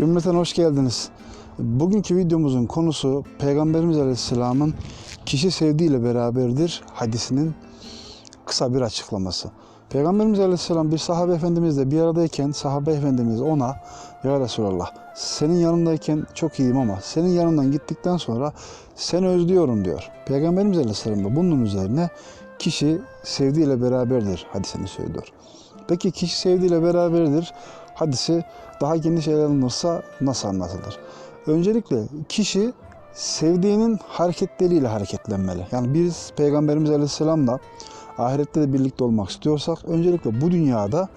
Cümleten hoş geldiniz. Bugünkü videomuzun konusu Peygamberimiz Aleyhisselam'ın kişi sevdiğiyle beraberdir hadisinin kısa bir açıklaması. Peygamberimiz Aleyhisselam bir sahabe efendimizle bir aradayken sahabe efendimiz ona Ya Resulallah senin yanındayken çok iyiyim ama senin yanından gittikten sonra seni özlüyorum diyor. Peygamberimiz Aleyhisselam da bunun üzerine kişi sevdiğiyle beraberdir hadisini söylüyor. Peki kişi sevdiğiyle beraberdir hadisi daha geniş ele alınırsa nasıl anlatılır? Öncelikle kişi sevdiğinin hareketleriyle hareketlenmeli. Yani biz Peygamberimiz Aleyhisselam'la ahirette de birlikte olmak istiyorsak öncelikle bu dünyada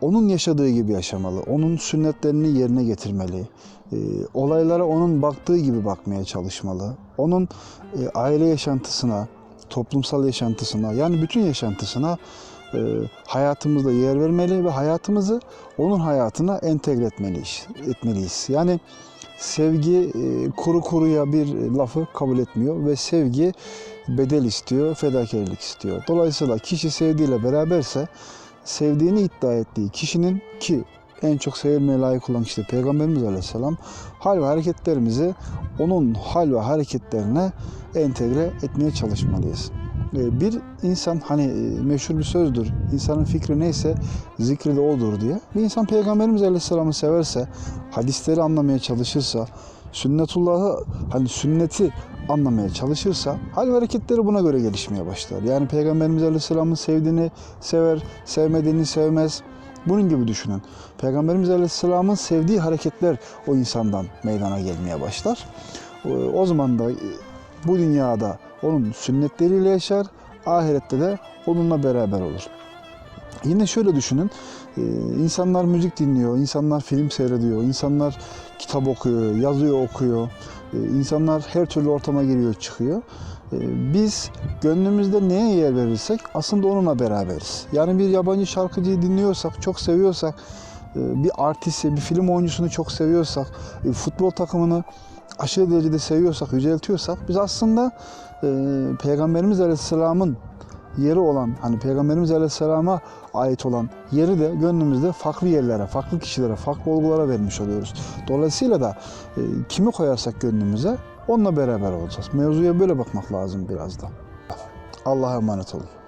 onun yaşadığı gibi yaşamalı. Onun sünnetlerini yerine getirmeli. E, olaylara onun baktığı gibi bakmaya çalışmalı. Onun e, aile yaşantısına, toplumsal yaşantısına yani bütün yaşantısına e, hayatımızda yer vermeli ve hayatımızı onun hayatına entegre etmeliyiz. etmeliyiz. Yani sevgi e, kuru kuruya bir lafı kabul etmiyor ve sevgi bedel istiyor, fedakarlık istiyor. Dolayısıyla kişi sevdiğiyle beraberse sevdiğini iddia ettiği kişinin ki en çok sevilmeye layık olan kişi Peygamberimiz Aleyhisselam hal ve hareketlerimizi onun hal ve hareketlerine entegre etmeye çalışmalıyız. Ee, Bir insan hani e, meşhur bir sözdür. İnsanın fikri neyse zikri de odur diye. Bir insan Peygamberimiz Aleyhisselam'ı severse, hadisleri anlamaya çalışırsa, sünnetullahı hani sünneti anlamaya çalışırsa hal ve hareketleri buna göre gelişmeye başlar. Yani Peygamberimiz Aleyhisselam'ın sevdiğini sever, sevmediğini sevmez. Bunun gibi düşünün. Peygamberimiz Aleyhisselam'ın sevdiği hareketler o insandan meydana gelmeye başlar. O- O zaman da e, bu dünyada onun sünnetleriyle yaşar, ahirette de onunla beraber olur. Yine şöyle düşünün, e, insanlar müzik dinliyor, insanlar film seyrediyor, insanlar kitap okuyor, yazıyor okuyor, e, insanlar her türlü ortama giriyor çıkıyor. E, Biz gönlümüzde neye yer verirsek aslında onunla beraberiz. Yani bir yabancı şarkıcıyı dinliyorsak, çok seviyorsak, bir artisti, bir film oyuncusunu çok seviyorsak, futbol takımını aşırı derecede seviyorsak, yüceltiyorsak biz aslında e, Peygamberimiz Aleyhisselam'ın yeri olan, hani Peygamberimiz Aleyhisselam'a ait olan yeri de gönlümüzde farklı yerlere, farklı kişilere, farklı olgulara vermiş oluyoruz. Dolayısıyla da e, kimi koyarsak gönlümüze onunla beraber olacağız. Mevzuya böyle bakmak lazım biraz da. Allah'a emanet olun.